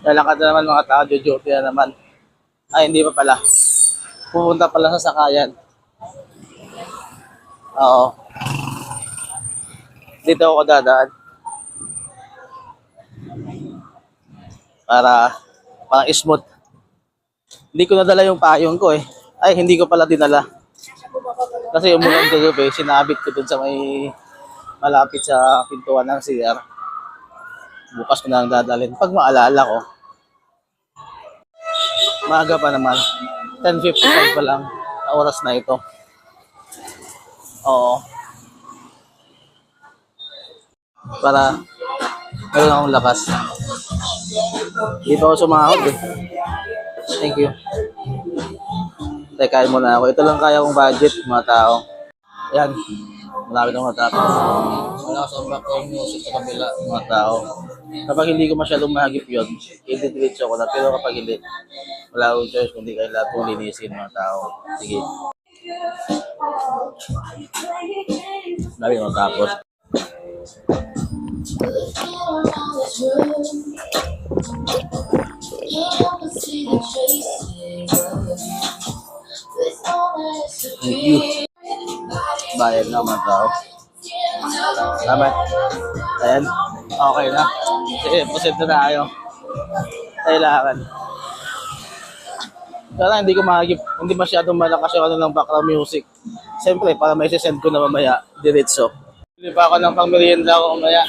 Lalakad na naman mga tao, jojote na naman. Ay, hindi pa pala. Pupunta pala sa sakayan. Oo. Dito ako dadaan. Para, para smooth. Hindi ko nadala yung payong ko eh. Ay, hindi ko pala dinala. Kasi umulan kagabi, sinabit ko dun sa may malapit sa pintuan ng CR. Bukas ko na lang dadalhin. Pag maalala ko, maaga pa naman. 10.55 pa lang ang oras na ito. Oo. Para meron akong lakas. Pa ako sumahod eh. Thank you. Teka, kain muna ako. Ito lang kaya kong budget, mga tao. Yan. Malapit akong matapos. Wala sa background music sa kabila, mga tao. Kapag hindi ko masyadong mahagip yun, i-diretso ko na. Pero kapag hindi, wala akong choice kundi kailangan itong linisin, mga tao. Sige. Malapit akong matapos. Thank you. Bayad na mga tao. Salamat. Ayan. Okay na. Sige, proceed na tayo. Kailangan. Kaya hindi ko makagip, hindi masyadong malakas yung ano ng background music. Siyempre, para may send ko na mamaya, diretso. Bili pa ako ng pangmerienda ko mamaya.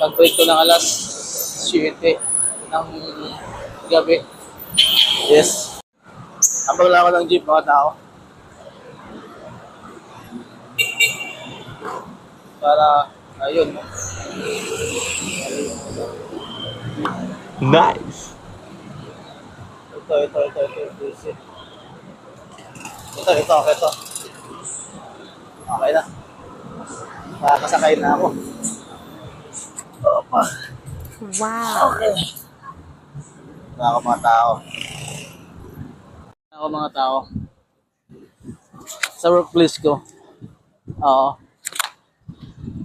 Pag-break ko ng alas 7 ng gabi. Yes. Habang lang ako ng jeep, mga tao. Para, ayun. Nice. Ito, ito, ito, ito, ito, ito. Ito, ito, ito. Okay na. Na ako. Opa. Wow. Okay. Wala ako mga tao. Wala ako mga tao. Sa workplace ko. Oo.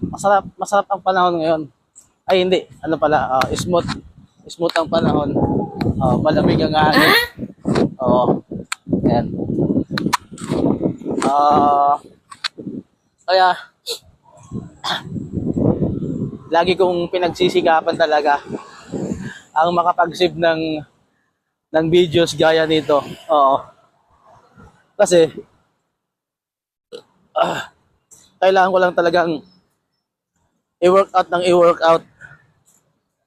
Masarap, masarap ang panahon ngayon. Ay hindi, ano pala, ah, smooth. Smooth ang panahon. Oh, malamig ang hangin. Oo. Ayan. Ah, kaya lagi kong pinagsisikapan talaga ang makapag-save ng ng videos gaya nito. Oo. Kasi ah, kailangan ko lang talagang i-workout ng i-workout